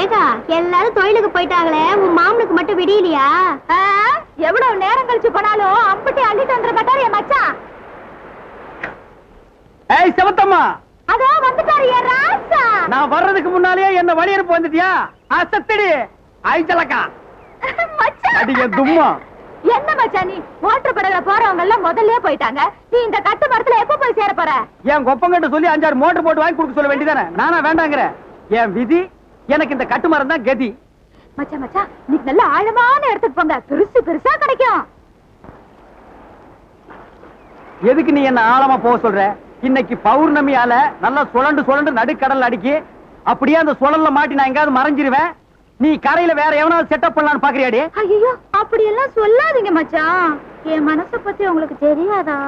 ஏகா எல்லாரும் தொழிலுக்கு போயிட்டாங்களே உன் மாமனுக்கு மட்டும் விடியலையா? எவ்வளவு நேரம் கழிச்சு போனாலும் அம்பட்டி அள்ளிட்டு வந்துட மாட்டாரு என் மச்சான். ஏய் செவத்தம்மா. அதோ வந்துட்டாரு என் ராசா. நான் வர்றதுக்கு முன்னாலேயே என்ன வழியனுப்பு வந்துட்டியா? அசத்தடி ஐச்சலக்கா மச்சான். அடிக்க தும்மா. என்ன மச்சான் நீ? மோட்டர் படகுல போறவங்க எல்லாம் முதல்லயே போயிட்டாங்க. நீ இந்த கட்டு மரத்துல எப்ப போய் சேர போற? என் கொப்பங்கிட்ட சொல்லி அஞ்சாறு மோட்டர் போட்டு வாங்கி கொடுக்க சொல்ல வேண்டியதானே நானா வேண்டாங்கிற என் விதி எனக்கு இந்த கட்டு மரம் தான் கதி. மச்சான் மச்சான் நீங்க நல்ல ஆழமான இடத்துக்கு போங்க. பெருசு பெருசா கிடைக்கும். எதுக்கு நீ என்ன ஆழமா போக சொல்ற? இன்னைக்கு பௌர்ணமியால நல்லா சுழண்டு சுழண்டு நடுக்கடல் அடிக்கி அப்படியே அந்த சுழல்ல மாட்டி நான் எங்கயாவது மறைஞ்சிருவேன்? நீ கரையில வேற எவனாவது செட்டப் பண்ணலாம்னு பாக்குறியாடி? ஐயோ அப்படி எல்லாம் சொல்லாதீங்க மச்சான் என் மனச பத்தி உங்களுக்கு தெரியாதா.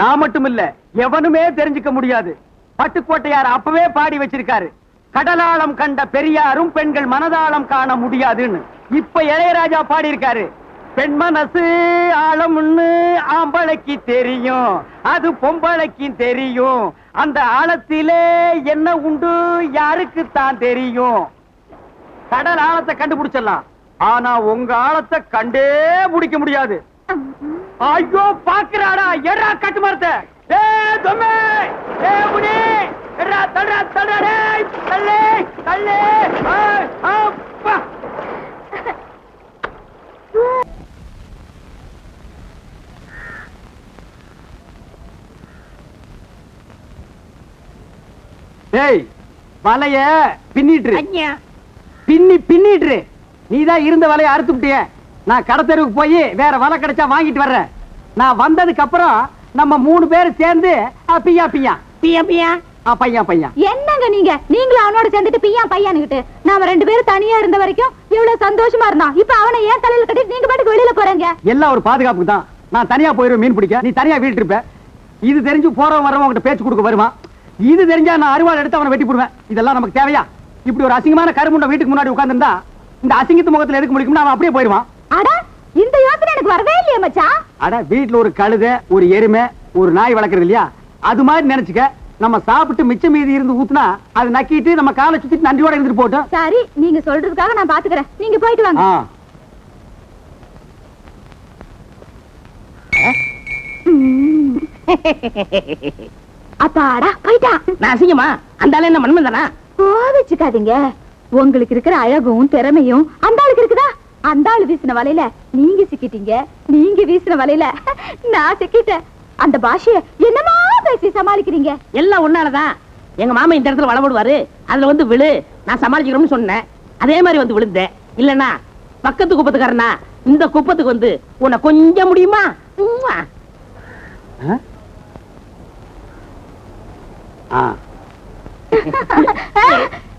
நான் மட்டும் இல்ல எவனுமே தெரிஞ்சுக்க முடியாது. பட்டுக்கோட்டையார் அப்பவே பாடி வச்சிருக்காரு. கடலாளம் கண்ட பெரியாரும் பெண்கள் மனதாளம் காண முடியாதுன்னு. இப்ப இளையராஜா பாடி இருக்காரு பெண் மனசு ஆழம்னு ஆம்பளைக்கு தெரியும் அது பொம்பளைக்கு தெரியும். அந்த ஆழத்திலே என்ன உண்டு யாருக்கு தான் தெரியும்? கடல் ஆழத்தை கண்டுபிடிச்சிடலாம். ஆனா உங்க ஆழத்தை கண்டே பிடிக்க முடியாது. ஐயோ பாக்குறாடா எடா கட்டு மரத்தை. ஏய், அப்பா டேய் வலைய பின்னிட்டு பின்னி பின்னிட்டு நீதான் இருந்த வலைய அறுத்து விட்டிய. நான் கடத்தெருவுக்கு போய் வேற வலை கிடைச்சா வாங்கிட்டு வர்றேன். நான் வந்ததுக்கு அப்புறம் நம்ம மூணு பேர் சேர்ந்து பிய்யா பியா பியா ஆ, பையன் பையன். என்னங்க நீங்க? நீங்களும் அவனோட சேர்ந்துட்டு பிய்யான் பையனுகிட்டு நாம ரெண்டு பேரும் தனியா இருந்த வரைக்கும் இவ்வளவு சந்தோஷமா இருந்தான். இப்ப அவனை ஏன் தலையில கட்டிட்டு நீங்க பாட்டுக்கு வெளியில போறீங்க? எல்லாம் ஒரு பாதுகாப்புக்கு தான். நான் தனியா போயிருவேன் மீன் பிடிக்க. நீ தனியா வீட்டு இருப்ப. இது தெரிஞ்சு போறவன் வரவன் உங்ககிட்ட பேச்சு கொடுக்க வருமா? இது தெரிஞ்சா நான் அருவாள் எடுத்து அவனை வெட்டி போடுவேன். இதெல்லாம் நமக்கு தேவையா? இப்படி ஒரு அசிங்கமான கருமுண்டை வீட்டுக்கு முன்னாடி உட்கார்ந்திருந்தா இந்த அசிங்கத்து முகத்துல எதுக்கு முடிக்கும்னா அவன் அப்படியே போயிருவான். அட இந்த எனக்கு வரவே இல்லையே மச்சான். அட வீட்ல ஒரு கழுதை ஒரு எருமை ஒரு நாய் வளர்க்கறது இல்லையா? அது மாதிரி நினைச்சுக்க நம்ம சாப்பிட்டு மிச்சம் மீதி இருந்து ஊத்துனா அது நக்கிட்டு நம்ம காலை சுத்திட்டு நன்றியோட இருந்துட்டு போட்டோம் சரி நீங்க சொல்றதுக்காக நான் பாத்துக்கிறேன். நீங்க போயிட்டு வாங்க. அப்பாடா போயிட்டான் நான் அசிங்கமா? அந்த ஆளு என்ன மண்மன் கோவிச்சுக்காதீங்க. உங்களுக்கு இருக்கிற அழகும் திறமையும் அந்த ஆளுக்கு இருக்குதா? அந்த ஆளு வீசின வலையில நீங்க சிக்கிட்டீங்க நீங்க வீசின வலையில நான் சிக்கிட்டேன். அந்த பாஷைய என்னமா பேசி சமாளிக்கிறீங்க? எல்லாம் ஒன்னாலதான் எங்க மாமா இந்த இடத்துல வளபடுவாரு அதுல வந்து விழு. நான் சமாளிக்கிறோம்னு சொன்னேன். அதே மாதிரி வந்து விழுந்தேன். இல்லனா பக்கத்து குப்பத்துக்காரனா இந்த குப்பத்துக்கு வந்து உன்னை கொஞ்சம் முடியுமா.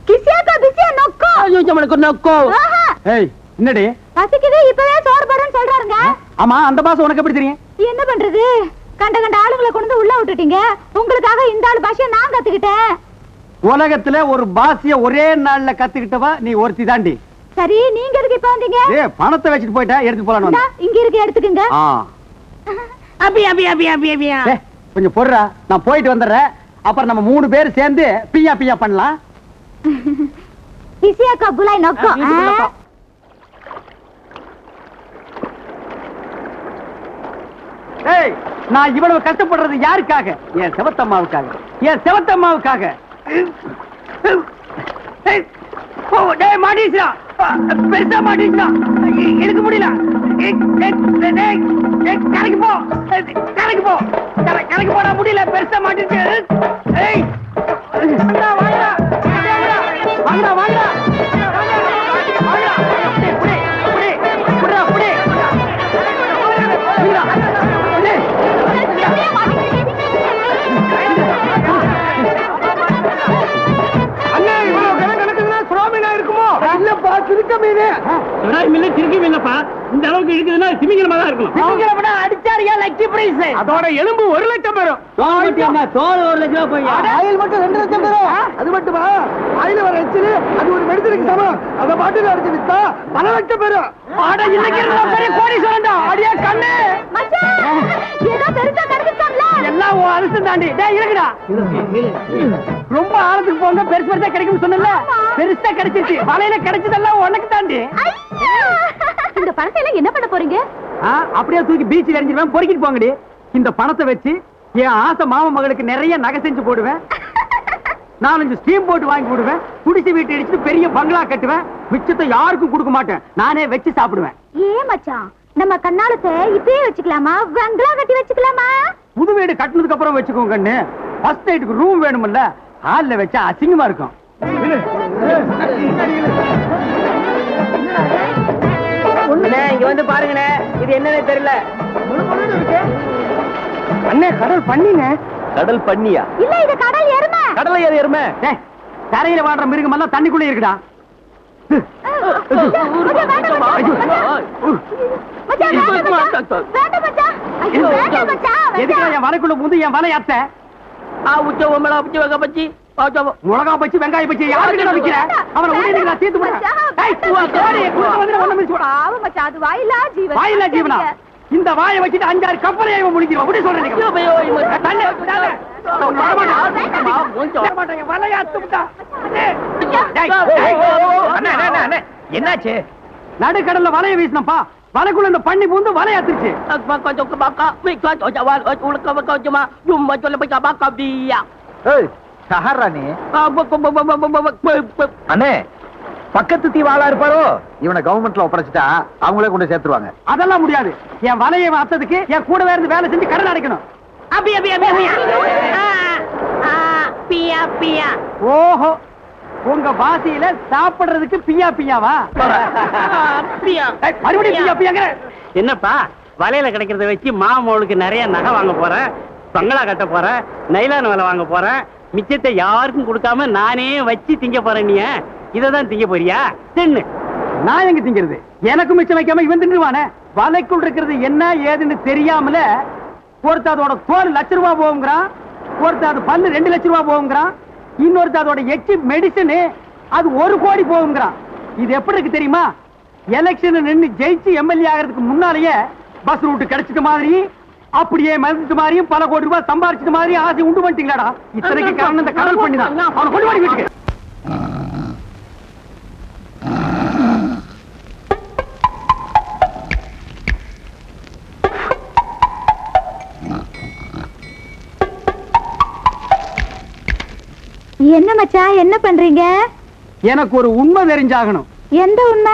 கிசியாக்கா பிசியா நொக்கோ. ஐயோ, நம்மளுக்கு நோக்கோ. ஏய் என்னடி? பசிக்குது இப்பவே சோறு போடுறேன்னு சொல்றாருங்க ஆமா அந்த பாசம் உனக்கு எப்படி தெரியும்? என்ன பண்றது? கண்ட கண்ட ஆளுங்களை கொண்டு உள்ள விட்டுட்டீங்க. உங்களுக்காக இந்த ஆளு பாஷைய நான் கத்துக்கிட்டேன். உலகத்துல ஒரு பாசிய ஒரே நாள்ல கத்துக்கிட்டவா நீ ஒருத்தி தாண்டி. சரி நீங்க எதுக்கு இப்ப வந்தீங்க? ஏ பணத்தை வச்சுட்டு போயிட்டா எடுத்து வந்தேன். இங்க இருக்கு எடுத்துக்கங்க. ஆ. அபி அபி அபி அபி அபியா ஏ, கொஞ்சம் பொறுடா நான் போயிட்டு வந்துடுறேன். அப்புறம் நம்ம மூணு பேர் சேர்ந்து பியா பியா பண்ணலாம். பிசியாக்கா புலாய் நொக்கோ ஆ, வீட்டுக்குள்ள ஆ. போ. ஏய் நான் இவ்வளவு கஷ்டப்படுறது யாருக்காக? என் செவத்தம்மாவுக்காக. என் செவத்தம்மாவுக்காக. பெருசா மாட்டீச்சா முடியல. கரைக்கு போ. கரைக்கு போ. கரைக்கு முடியல. பெருசா மாட்டீச்சு மீன் திருக்கி மீனப்பா இந்த அளவுக்கு இருக்குதுன்னா திமிங்கலமா தான் அடிச்சாரியா பிரைஸ் அதோட எலும்பு ஒரு லட்சம் தோல் ஒரு லட்சம் போய்? ஆயில் மட்டும் ரெண்டு லட்சம் தரும் அது மட்டுமா? ஆயில் வர எச்சிலு அது ஒரு மெடிசனுக்கு சமம். அத பாட்டுல அடிச்சு வித்தா பல லட்சம் பெறும் ஆட இன்னைக்கு பெரிய கோடீஸ்வரன்டா. அடியா கண்ணு. மச்சான் ஏதோ பெருசா எல்லாம் உன் அதிர்ஷ்டம் தாண்டி. டேய் இருக்குடா ரொம்ப ஆழத்துக்கு போங்க பெருசு பெருசா கிடைக்கும்னு சொன்னல பெருசா கிடைச்சிருச்சு. வலையில கிடைச்சதெல்லாம் உனக்கு தாண்டி! இந்த பணத்தை எல்லாம் என்ன பண்ண போறீங்க? அப்படியே தூக்கி பீச்சில் எறிஞ்சிருவேன் பொறுக்கிட்டு போங்கடி. இந்த பணத்தை வச்சு என் ஆசை மாமா மகளுக்கு நிறைய நகை செஞ்சு போடுவேன். நாலஞ்சு ஸ்டீம் போட்டு வாங்கி போடுவேன் குடிசை வீட்டு அடிச்சுட்டு பெரிய பங்களா கட்டுவேன். மிச்சத்தை யாருக்கும் கொடுக்க மாட்டேன். நானே வச்சு சாப்பிடுவேன். ஏன் மச்சான்? நம்ம கண்ணாலத்தை இப்பயே வச்சுக்கலாமா? பங்களா கட்டி வச்சுக்கலாமா? புது வீடு கட்டினதுக்கு அப்புறம் வச்சுக்கோங்க கண்ணு. ஃபர்ஸ்ட் நைட்டுக்கு ரூம் வேணும்ல ஹால்ல வச்சா அசிங்கமா இருக்கும். அண்ணே, இங்க வந்து பாருங்கண்ணே இது என்னன்னு தெரியல. அண்ணே கடல் பண்ணிங்க கடல் பண்ணியா? இல்ல இது கடல் எருமை. கடலை ஏறி எருமை. டேய், தரையில வாழ்ற மிருகம் எல்லாம் தண்ணிக்குள்ள இருக்குடா. என் புந்து என் வலை அத்தை மிளகா பச்சி வெங்காயம் பச்சி யாருக்கு விக்கிற? அவனை உடனே தீர்த்து வாயிலா ஜீவன். இந்த வாயை வச்சுட்டு அஞ்சாறு கப்பலை இவன் அப்படி சொல்றேன் வலையை என்னாச்சு? நடுக்கடல்ல வலையை வீசினப்பா. வலைக்குள்ள இந்த பண்ணி பூந்து வலையை அத்துருச்சு. ஏய் சஹரா நீ. அண்ணே பக்கத்து தீ வாழா இருப்பாரோ? இவனை கவர்மெண்ட்ல ஒப்படைச்சிட்டா அவங்களே கொண்டு சேர்த்துருவாங்க. அதெல்லாம் முடியாது. என் வலையை அத்ததுக்கு என் கூடவே இருந்து வேலை செஞ்சு கடன் அடைக்கணும். ஓஹோ. உங்க பாசியில சாப்பிடுறதுக்கு பியா பியாவா? மறுபடியும் பியா என்னப்பா வலையில கிடைக்கிறத வச்சு மாமோளுக்கு நிறைய நகை வாங்க போறேன் பங்களா கட்ட போறேன் நைலான் வேலை வாங்க போறேன் மிச்சத்தை யாருக்கும் கொடுக்காம நானே வச்சு திங்க போறேன் நீ இதை தான் திங்க போறியா? தின்னு. நான் எங்க திங்கிறது? எனக்கு மிச்சம் வைக்காம இவன் தின்றுவானே வலைக்குள் இருக்கிறது என்ன ஏதுன்னு தெரியாமல ஒருத்த அதோட தோல் லட்ச ரூபா போகுங்கிறான் ஒருத்த அது பல்லு ரெண்டு லட்ச ரூபா போகுங்கிறான் இன்னொருத்த அதோட எச்சி மெடிசனு அது ஒரு கோடி போகுங்கிறான் இது எப்படி இருக்கு தெரியுமா? எலெக்ஷன் நின்னு ஜெயிச்சு எம்எல்ஏ ஆகிறதுக்கு முன்னாலேயே பஸ் ரூட் கிடைச்சிட்ட மாதிரி அப்படியே மறந்துட்டு மாதிரியும் பல கோடி ரூபாய் சம்பாரிச்சிட்ட மாதிரி ஆசை உண்டு பண்ணிட்டீங்களாடா. இத்தனைக்கு காரணம் இந்த கடல் பண்ணி தான் அவனை கொண்டு வாடி வீட்டுக்கு. என்ன மச்சான் என்ன பண்றீங்க? எனக்கு ஒரு உண்மை தெரிஞ்சாகணும். எந்த உண்மை?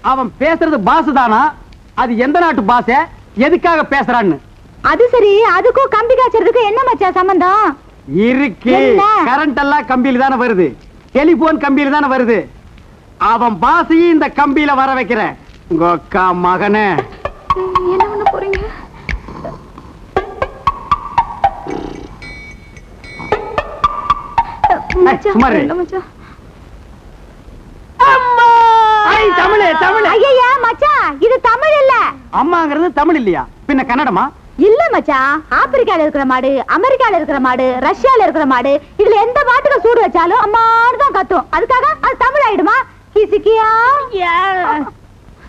அவன் பேசுறது பாசு தானா அது எந்த நாட்டு பாச? எதுக்காக பேசுறான்னு. அது சரி அதுக்கும் கம்பி காய்ச்சறதுக்கும் என்ன மச்சான் சம்பந்தம்? இருக்கு. என்ன? கரண்ட் எல்லாம் கம்பியில தானே வருது. டெலிபோன் கம்பியில தானே வருது. அவன் பாசையும் இந்த கம்பியில வர வைக்கிறேன். உங்க அக்கா மகனே. மச்சான், சும்மா இரு. இல்ல மச்சான். ஐ, தமிழ் தமிழ். ஐயையா, மச்சான் இது தமிழ் இல்ல. அம்மாங்கிறது தமிழ் இல்லையா? பின்ன கன்னடமா? இல்ல மச்சான். ஆப்பிரிக்கால இருக்கிற மாடு அமெரிக்கால இருக்கிற மாடு ரஷ்யால இருக்கிற மாடு இதுல எந்த மாட்டுக்கு சூடு வச்சாலும் அம்மான்னு தான் கத்தும். அதுக்காக அது தமிழ் ஆயிடுமா? கிசிக்கியா?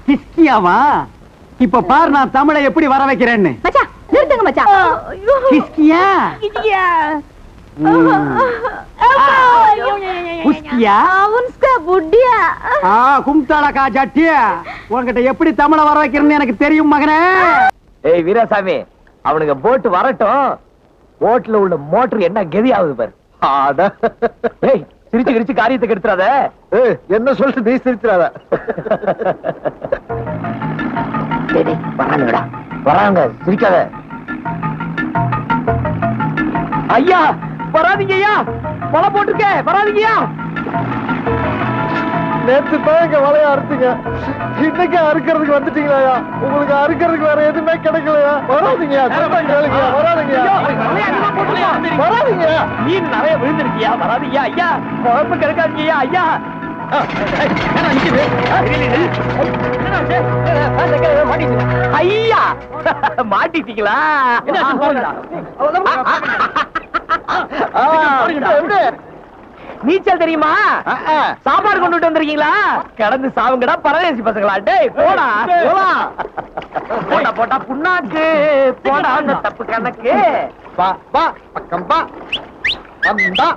கிஸ்கியாவா இப்ப பாரு நான் தமிழை எப்படி வர வைக்கிறேன்னு. மச்சான் நிறுத்துங்க மச்சான். கிஸ்கியா குஸ்கியா அவன்ஸ்க புட்டியா ஆ கும்தாளக்கா ஜட்டிய. உன்கிட்ட எப்படி தமிழை வர வைக்கிறேன்னு எனக்கு தெரியும் மகனே. ஏய் வீராசாமி அவனுங்க போட் வரட்டும். போட்ல உள்ள மோட்டர் என்ன கெதி ஆகுது பாரு அட ஏய் சிரிச்சு கிரிச்சு காரியத்தை கெடுத்துறாத. என்ன சொல்லிட்டு நீ வராங்க சிரிக்காத. ஐயா! வராதீங்க ஐயா வலை போட்டிருக்க வராதீங்கய்யா. நேத்து தான் இங்க வலைய அறுத்தீங்க. இன்னைக்கு அறுக்கிறதுக்கு வந்துட்டீங்களா உங்களுக்கு அறுக்கிறதுக்கு வேற எதுவுமே கிடைக்கலையா? வராதீங்க வராதீங்க வராதீங்க மீன் நிறைய விழுந்திருக்கியா வராதீங்க ஐயா குழம்பு கிடைக்காதீங்க ஐயா. ஐயா மாட்டிட்டீங்களா? நீச்சல் தெரியுமா சாப்பாடு கொண்டுட்டு வந்திருக்கீங்களா கடந்து சாவுங்கடா பரதேசி பசங்களா டேய் போடா போடா போடா போடா புண்ணாக்கு போடா அந்த தப்பு கணக்கு வா வா பக்கம் பா வந்தா